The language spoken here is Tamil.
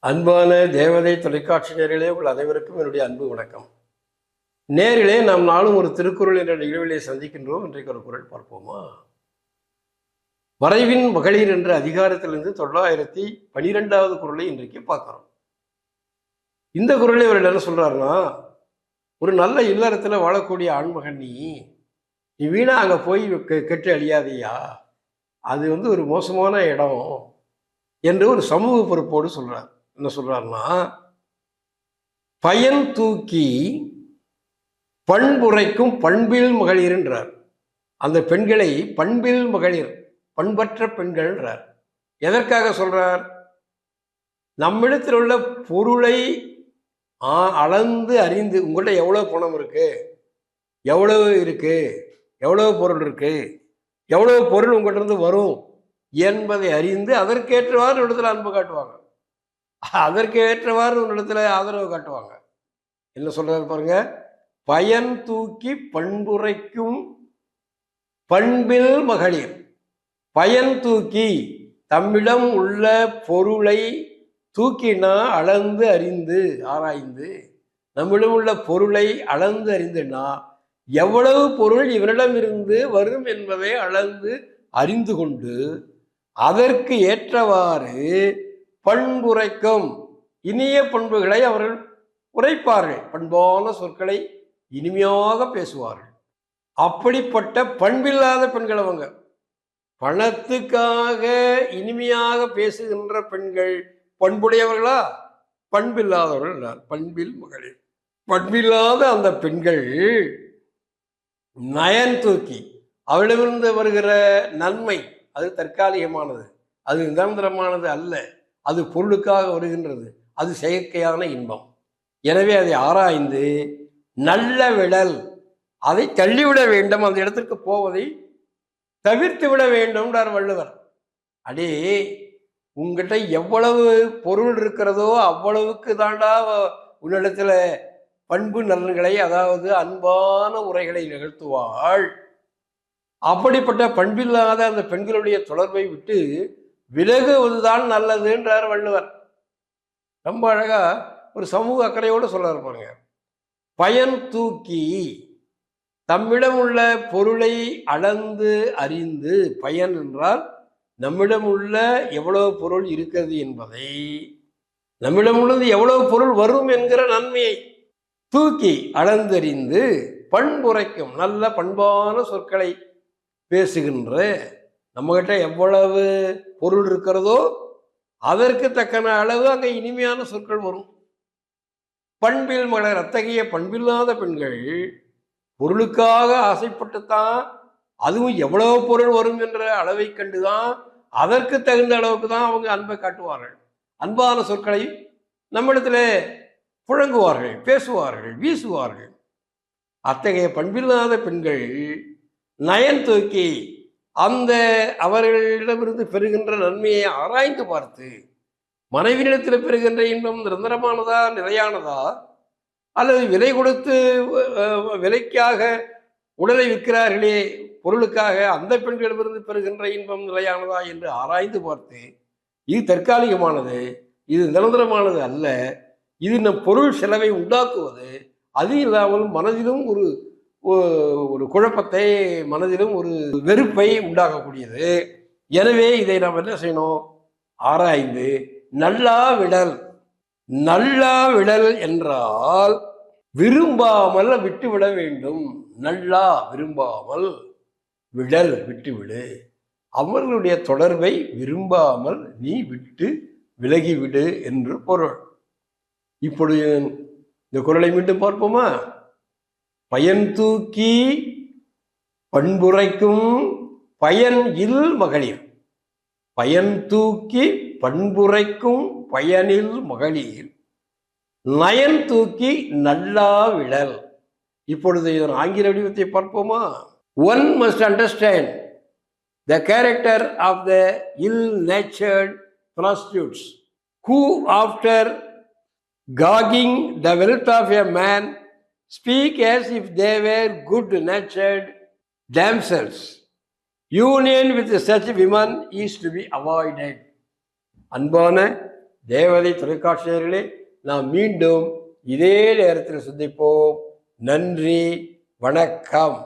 அன்பான தேவதை தொலைக்காட்சி நேரிலே உள்ள அனைவருக்கும் என்னுடைய அன்பு வணக்கம். நேரிலே நாம் நாளும் ஒரு திருக்குறள் என்ற நிகழ்விலே சந்திக்கின்றோம். இன்றைக்கு ஒரு குறள் பார்ப்போமா? வரைவின் மகளிர் என்ற அதிகாரத்திலிருந்து தொள்ளாயிரத்தி பனிரெண்டாவது குறளை இன்றைக்கு பார்க்குறோம். இந்த குறளை அவர் என்ன சொல்கிறாருன்னா ஒரு நல்ல இல்லறத்தில் வாழக்கூடிய ஆண்மகன் நீ நீ வீணாக அங்கே போய் கெ- கெட்டு அழியாதையா? அது வந்து ஒரு மோசமான இடம் என்று ஒரு சமூக பொறுப்போடு சொல்கிறார் என்ன சொல்றாருன்னா பயன் தூக்கி பண்புரைக்கும் பண்பில் மகளிர்ன்றார். அந்த பெண்களை பண்பில் மகளிர் பண்பற்ற பெண்கள்ன்றார். எதற்காக சொல்றார்? நம்மிடத்தில் உள்ள பொருளை அளந்து அறிந்து உங்கள்கிட்ட எவ்வளோ பணம் இருக்கு? எவ்வளோ இருக்கு? எவ்வளோ பொருள் இருக்கு? எவ்வளோ பொருள் உங்கள்கிட்ட இருந்து வரும்? என்பதை அறிந்து அதற்கேற்றவாறு இடத்துல அன்பு காட்டுவாங்க. அதற்கு ஏற்றவாறு ஒரு இடத்துல ஆதரவு காட்டுவாங்க. என்ன சொல்றாரு பாருங்க? பயன் தூக்கி பண்புரைக்கும் பண்பில் மகளிர். பயன் தூக்கி தம்மிடம் உள்ள பொருளை தூக்கினா அளந்து அறிந்து ஆராய்ந்து நம்மிடம் உள்ள பொருளை அளந்து அறிந்துனா எவ்வளவு பொருள் இவனிடம் இருந்து வரும் என்பதை அளந்து அறிந்து கொண்டு அதற்கு ஏற்றவாறு பண்புரைக்கும் இனிய பண்புகளை அவர்கள் உரைப்பார்கள். பண்பான சொற்களை இனிமையாக பேசுவார்கள். அப்படிப்பட்ட பண்பில்லாத பெண்கள் அவங்க. பணத்துக்காக இனிமையாக பேசுகின்ற பெண்கள் பண்புடையவர்களா? பண்பில்லாதவர்கள் பண்பில் மகளிர். பண்பில்லாத அந்த பெண்கள் நயன் தூக்கி அவளிடமிருந்து வருகிற நன்மை அது தற்காலிகமானது. அது நிரந்தரமானது அல்ல. அது பொருளுக்காக வருகின்றது. அது செயற்கையான இன்பம். எனவே அதை ஆராய்ந்து நல்ல விடல் அதை தள்ளிவிட வேண்டும் அந்த இடத்திற்கு போவதை தவிர்த்து விட வேண்டும்ன்றார் வள்ளுவர். அடே உங்ககிட்ட எவ்வளவு பொருள் இருக்கிறதோ அவ்வளவுக்கு தாண்டா உன்னிடத்துல பண்பு நலன்களை அதாவது அன்பான உரைகளை நிகழ்த்துவாள். அப்படிப்பட்ட பண்பில்லாத அந்த பெண்களுடைய தொடர்பை விட்டு விலகுவதுதான் நல்லதுன்றார் வள்ளுவர். ரொம்ப அழகா ஒரு சமூக அக்கறையோடு சொல்ல பாருங்க. பயன் தூக்கி தம்மிடம் உள்ள பொருளை அளந்து அறிந்து பயன் என்றால் நம்மிடம் உள்ள எவ்வளவு பொருள் இருக்கிறது என்பதை நம்மிடம் உள்ளது எவ்வளவு பொருள் வரும் என்கிற நன்மையை தூக்கி அளந்தறிந்து பண்புரைக்கும் நல்ல பண்பான சொற்களை பேசுகின்ற நம்மகிட்ட எவ்வளவு பொருள் இருக்கிறதோ அதற்கு தக்கன அளவு அங்கே இனிமையான சொற்கள் வரும். பண்பில் மலர் அத்தகைய பண்பில்லாத பெண்கள் பொருளுக்காக ஆசைப்பட்டுத்தான் அதுவும் எவ்வளவு பொருள் வரும் என்ற அளவை கண்டுதான் அதற்கு தகுந்த அளவுக்கு தான் அவங்க அன்பை காட்டுவார்கள். அன்பான சொற்களை நம்மிடத்துல புழங்குவார்கள் பேசுவார்கள் வீசுவார்கள். அத்தகைய பண்பில்லாத பெண்கள் நயன் தூக்கி அந்த அவர்களிடமிருந்து பெறுகின்ற நன்மையை ஆராய்ந்து பார்த்து மனைவியிடத்தில் பெறுகின்ற இன்பம் நிரந்தரமானதா நிலையானதா? அல்லது விலை கொடுத்து விலைக்காக உடலை விற்கிறார்களே பொருளுக்காக அந்த பெண்களிடமிருந்து பெறுகின்ற இன்பம் நிலையானதா என்று ஆராய்ந்து பார்த்து இது தற்காலிகமானது இது நிரந்தரமானது அல்ல இது நம் பொருள் செலவை உண்டாக்குவது அது இல்லாமல் மனதிலும் ஒரு ஒரு குழப்பத்தை மனதிலும் ஒரு வெறுப்பை உண்டாக்கக்கூடியது. எனவே இதை நாம் என்ன செய்யணும்? ஆராய்ந்து நல்லா விடல் நல்லா விடல் என்றால் விரும்பாமல் விட்டுவிட வேண்டும். நல்லா விரும்பாமல் விடல் விட்டுவிடு. அவர்களுடைய தொடர்பை விரும்பாமல் நீ விட்டு விலகிவிடு என்று பொருள். இப்பொழுது இந்த குரலை மீண்டும் பார்ப்போமா? பயன் தூக்கி பண்புரைக்கும் பயன் இல் மகளிர். பயன் தூக்கி பண்புரைக்கும் பயனில் மகளிர். நயன் தூக்கி நல்லா விழல். இப்பொழுது இதன் ஆங்கில வடிவத்தை பார்ப்போமா? One must understand the character of the ill natured prostitutes who after gagging the wealth of a man speak as if they were good natured damsels. Union with such women is to be avoided. அன்பான தேவதை தொலைக்காட்சி நேயர்களே நாம் மீண்டும் இதே நேரத்தில் சந்திப்போம் நன்றி வணக்கம்